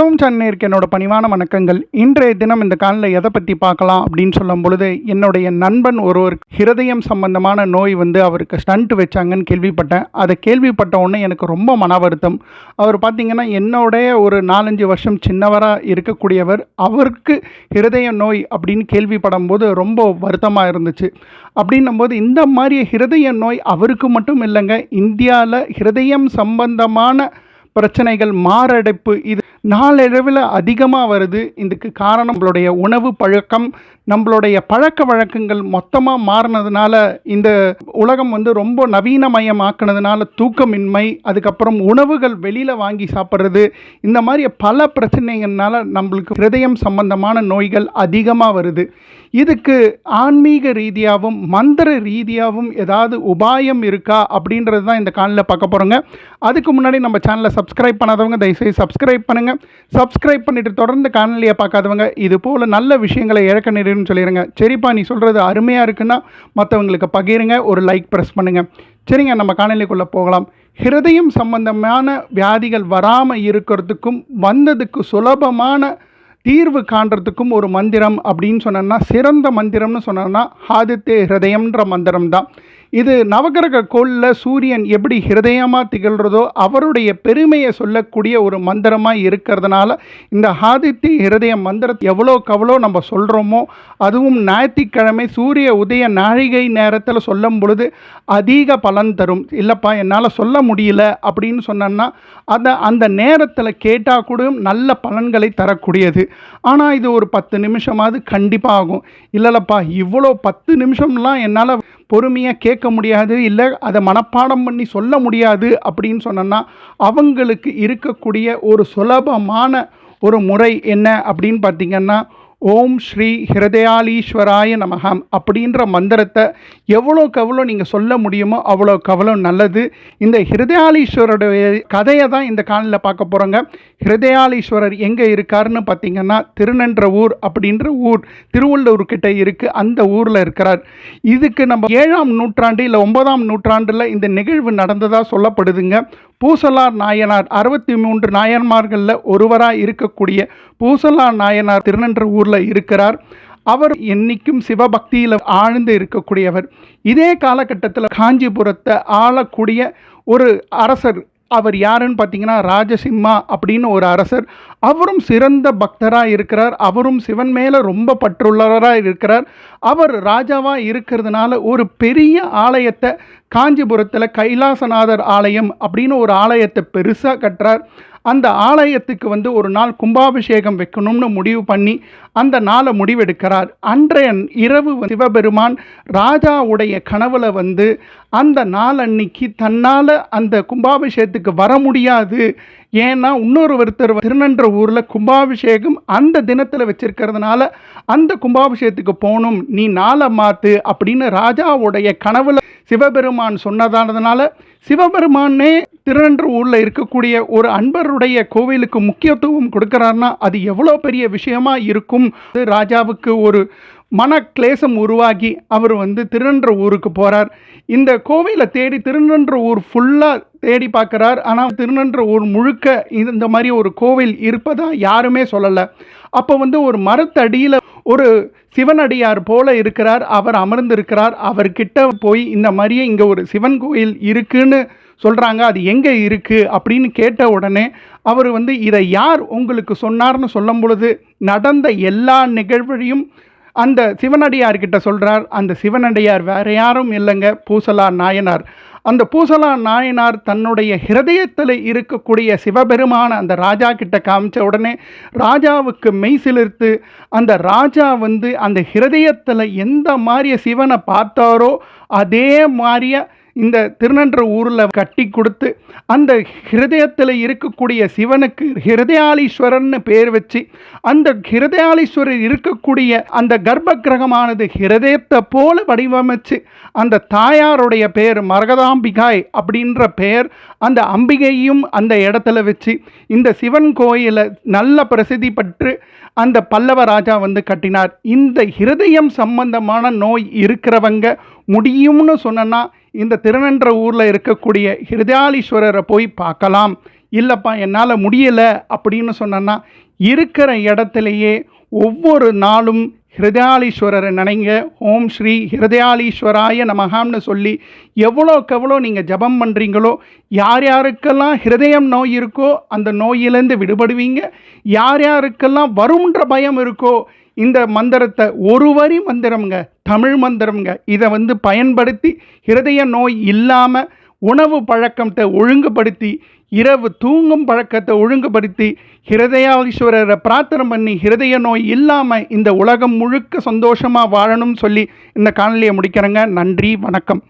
கதவும் சன்னிற்கு என்னோட பணிவான வணக்கங்கள். இன்றைய தினம் இந்த காலில் எதை பற்றி பார்க்கலாம் அப்படின்னு சொல்லும் பொழுது என்னுடைய நண்பன் ஒருவர் ஹிருதயம் சம்பந்தமான நோய் வந்து அவருக்கு ஸ்டண்ட் வச்சாங்கன்னு கேள்விப்பட்டேன். அதை கேள்விப்பட்ட உடனே எனக்கு ரொம்ப மன வருத்தம் அவர் பார்த்தீங்கன்னா என்னோடைய ஒரு நாலஞ்சு வருஷம் சின்னவராக இருக்கக்கூடியவர் அவருக்கு ஹிருதய நோய் அப்படின்னு கேள்விப்படும் போது ரொம்ப வருத்தமாக இருந்துச்சு. அப்படின்னும்போது இந்த மாதிரி ஹிருதய நோய் அவருக்கு மட்டும் இல்லைங்க இந்தியாவில் ஹிருதயம் சம்பந்தமான பிரச்சனைகள் மாரடைப்பு இது நாளடைவில் அதிகமாக வருது. இதுக்கு காரணம் நம்மளுடைய உணவு பழக்கம் நம்மளுடைய பழக்க வழக்கங்கள் மொத்தமாக மாறினதுனால இந்த உலகம் வந்து ரொம்ப நவீனமயமாக்குனதுனால தூக்கமின்மை அதுக்கப்புறம் உணவுகள் வெளியில் வாங்கி சாப்பிட்றது இந்த மாதிரி பல பிரச்சனைகள்னால நம்மளுக்கு ஹிருதயம் சம்பந்தமான நோய்கள் அதிகமாக வருது. இதுக்கு ஆன்மீக ரீதியாகவும் மந்திர ரீதியாகவும் ஏதாவது உபாயம் இருக்கா அப்படின்றது தான் இந்த காலில் பார்க்க போகிறோங்க அதுக்கு முன்னாடி நம்ம சேனலை சப்ஸ்கிரைப் பண்ணாதவங்க தயவுசெய்து சப்ஸ்கிரைப் பண்ணுங்கள் சப்ஸ்கிரைப் பண்ணிவிட்டு தொடர்ந்து காணொலியை பார்க்காதவங்க இது போல் நல்ல விஷயங்களை இழக்க நேருன்னு சொல்லிடுங்க. சரிப்பா நீ சொல்கிறது அருமையாக இருக்குன்னா மற்றவங்களுக்கு பகிருங்க ஒரு லைக் ப்ரெஸ் பண்ணுங்கள் சரிங்க நம்ம காணொலிக்குள்ளே போகலாம். ஹிருதயம் சம்பந்தமான வியாதிகள் வராமல் இருக்கிறதுக்கும் வந்ததுக்கு சுலபமான தீர்வு காண்றதுக்கும் ஒரு மந்திரம் அப்படின்னு சொன்னோன்னா சிறந்த மந்திரம்னு சொன்னோன்னா ஆதித்ய ஹிருதயம்ன்ற மந்திரம் தான் இது நவகிரக கோளில் சூரியன் எப்படி ஹிருதயமாக திகழ்கிறதோ அவருடைய பெருமையை சொல்லக்கூடிய ஒரு மந்திரமாக இருக்கிறதுனால இந்த ஆதித்ய ஹிருதய மந்திரத்தை எவ்வளோக்கு எவ்வளோ நம்ம சொல்கிறோமோ அதுவும் ஞாயிற்றுக்கிழமை சூரிய உதய நாழிகை நேரத்தில் சொல்லும் பொழுது அதிக பலன் தரும். இல்லைப்பா என்னால் சொல்ல முடியல அப்படின்னு சொன்னோன்னா அதை அந்த நேரத்தில் கேட்டால் கூட நல்ல பலன்களை தரக்கூடியது. ஆனால் இது ஒரு பத்து நிமிஷமாவது கண்டிப்பாக ஆகும். இல்லைல்லப்பா இவ்வளோ பத்து நிமிஷம்லாம் என்னால் பொறுமையாக கேட்க முடியாது இல்லை அதை மனப்பாடம் பண்ணி சொல்ல முடியாது அப்படின்னு சொன்னோன்னா அவங்களுக்கு இருக்கக்கூடிய ஒரு சுலபமான ஒரு முறை என்ன அப்படின்னு பார்த்தீங்கன்னா ஓம் ஸ்ரீ ஹிருதயாலீஸ்வராய நமகம் அப்படின்ற மந்திரத்தை எவ்வளோக்கு எவ்வளோ நீங்கள் சொல்ல முடியுமோ அவ்வளோக்கு அவ்வளோ நல்லது. இந்த ஹிருதயாலீஸ்வருடைய கதையை தான் இந்த காலில் பார்க்க போகிறோங்க ஹிருதயாலீஸ்வரர் எங்கே இருக்காருன்னு பார்த்தீங்கன்னா திருநன்ற ஊர் அப்படின்ற ஊர் திருவள்ளூர் கிட்ட இருக்குது அந்த ஊரில் இருக்கிறார். இதுக்கு நம்ம ஏழாம் நூற்றாண்டு இல்லை ஒன்பதாம் நூற்றாண்டில் இந்த நிகழ்வு நடந்ததாக சொல்லப்படுதுங்க. பூசலார் நாயனார் அறுபத்தி மூன்று நாயன்மார்களில் ஒருவராக இருக்கக்கூடிய பூசலார் நாயனார் திருநன்ற ஊரில் இருக்கிறார். அவர் என்னைக்கும் சிவபக்தியில் ஆழ்ந்து இருக்கக்கூடியவர். இதே காலகட்டத்தில் காஞ்சிபுரத்தை ஆளக்கூடிய ஒரு அரசர் அவர் யாருன்னு பார்த்தீங்கன்னா ராஜசிம்மா அப்படின்னு ஒரு அரசர். அவரும் சிறந்த பக்தராக இருக்கிறார். அவரும் சிவன் மேலே ரொம்ப பற்றுள்ளவராக இருக்கிறார். அவர் ராஜாவாக இருக்கிறதுனால ஒரு பெரிய ஆலயத்தை காஞ்சிபுரத்தில் கைலாசநாதர் ஆலயம் அப்படின்னு ஒரு ஆலயத்தை பெருசாக கட்டுறார். அந்த ஆலயத்துக்கு வந்து ஒரு நாள் கும்பாபிஷேகம் வைக்கணும்னு முடிவு பண்ணி அந்த நாளை முடிவெடுக்கிறார். அன்றைய இரவு சிவபெருமான் ராஜாவுடைய கனவுல வந்து அந்த நாள் அன்னைக்கு தன்னால் அந்த கும்பாபிஷேகத்துக்கு வர முடியாது. ஏன்னா இன்னொரு ஒருத்தர் திருநன்ற ஊரில் கும்பாபிஷேகம் அந்த தினத்தில் வச்சிருக்கிறதுனால அந்த கும்பாபிஷேகத்துக்கு போகணும் நீ நாளை மாற்று அப்படின்னு ராஜாவுடைய கனவுல சிவபெருமான் சொன்னதானதுனால சிவபெருமானே திருநன்றூரில் இருக்கக்கூடிய ஒரு அன்பருடைய கோவிலுக்கு முக்கியத்துவம் கொடுக்குறாருன்னா அது எவ்வளோ பெரிய விஷயமா இருக்கும்? ராஜாவுக்கு ஒரு மன கிளேசம் உருவாகி அவர் வந்து திருநன்ற ஊருக்கு போகிறார் இந்த கோவிலை தேடி திருநன்ற ஊர் ஃபுல்லாக தேடி பார்க்குறார். ஆனால் திருநன்ற ஊர் முழுக்க இந்த மாதிரி ஒரு கோவில் இருப்பதாக யாருமே சொல்லலை. அப்போ வந்து ஒரு மரத்தடியில் ஒரு சிவனடியார் போல இருக்கிறார் அவர் அமர்ந்திருக்கிறார் அவர்கிட்ட போய் இந்த மாதிரியே இங்கே ஒரு சிவன் கோயில் இருக்குன்னு சொல்கிறாங்க அது எங்கே இருக்குது அப்படின்னு கேட்ட உடனே அவர் வந்து இதை யார் உங்களுக்கு சொன்னார்னு சொல்லும் பொழுது நடந்த எல்லா நிகழ்வையும் அந்த சிவனடியார்கிட்ட சொல்கிறார் அந்த சிவனடியார் வேறு யாரும் இல்லைங்க பூசலா நாயனார். அந்த பூசலா நாயனார் தன்னுடைய ஹிருதயத்தில் இருக்கக்கூடிய சிவபெருமான அந்த ராஜா கிட்ட காமிச்ச உடனே ராஜாவுக்கு மெய் சிலிர்த்து அந்த ராஜா வந்து அந்த ஹிருதயத்தில் எந்த மாதிரிய சிவனை பார்த்தாரோ அதே மாதிரிய இந்த திருநன்ற ஊரில் கட்டி கொடுத்து அந்த ஹிருதயத்தில் இருக்கக்கூடிய சிவனுக்கு ஹிருதயாலீஸ்வரர்னு பேர் வச்சு அந்த ஹிருதயாலீஸ்வரர் இருக்கக்கூடிய அந்த கர்ப்ப கிரகமானது ஹிருதயத்தை போல வடிவமைச்சு அந்த தாயாருடைய பெயர் மரகதாம்பிகாய் அப்படின்ற பெயர் அந்த அம்பிகையும் அந்த இடத்துல வச்சு இந்த சிவன் கோயிலை நல்ல பிரசித்தி பெற்று அந்த பல்லவ ராஜா வந்து கட்டினார். இந்த ஹிருதயம் சம்பந்தமான நோய் இருக்கிறவங்க முடியும்னு சொன்னனா இந்த திருநன்ற ஊரில் இருக்கக்கூடிய ஹிருதயாலீஸ்வரரை போய் பார்க்கலாம். இல்லைப்பா என்னால் முடியலை அப்படின்னு சொன்னேன்னா இருக்கிற இடத்துலையே ஒவ்வொரு நாளும் ஹிருதயாலீஸ்வரரை நினைங்க. ஓம் ஸ்ரீ ஹிருதயாலீஸ்வராய நமகாம்னு சொல்லி எவ்வளோக்கு எவ்வளோ நீங்கள் ஜபம் பண்ணுறீங்களோ யார் யாருக்கெல்லாம் ஹிருதயம் நோய் இருக்கோ அந்த நோயிலேருந்து விடுபடுவீங்க. யார் யாருக்கெல்லாம் வரும்ன்ற பயம் இருக்கோ இந்த மந்திரத்தை ஒரு வரி மந்திரம்ங்க தமிழ் மந்திரம்ங்க இதை வந்து பயன்படுத்தி இருதய நோய் இல்லாமல் உணவு பழக்கத்தை ஒழுங்குபடுத்தி இரவு தூங்கும் பழக்கத்தை ஒழுங்குபடுத்தி ஹிருதயாலீஸ்வரரை பிரார்த்தனை பண்ணி ஹிருதய நோய் இல்லாமல் இந்த உலகம் முழுக்க சந்தோஷமாக வாழணும்னு சொல்லி இந்த காணொலியை முடிக்கிறேங்க. நன்றி வணக்கம்.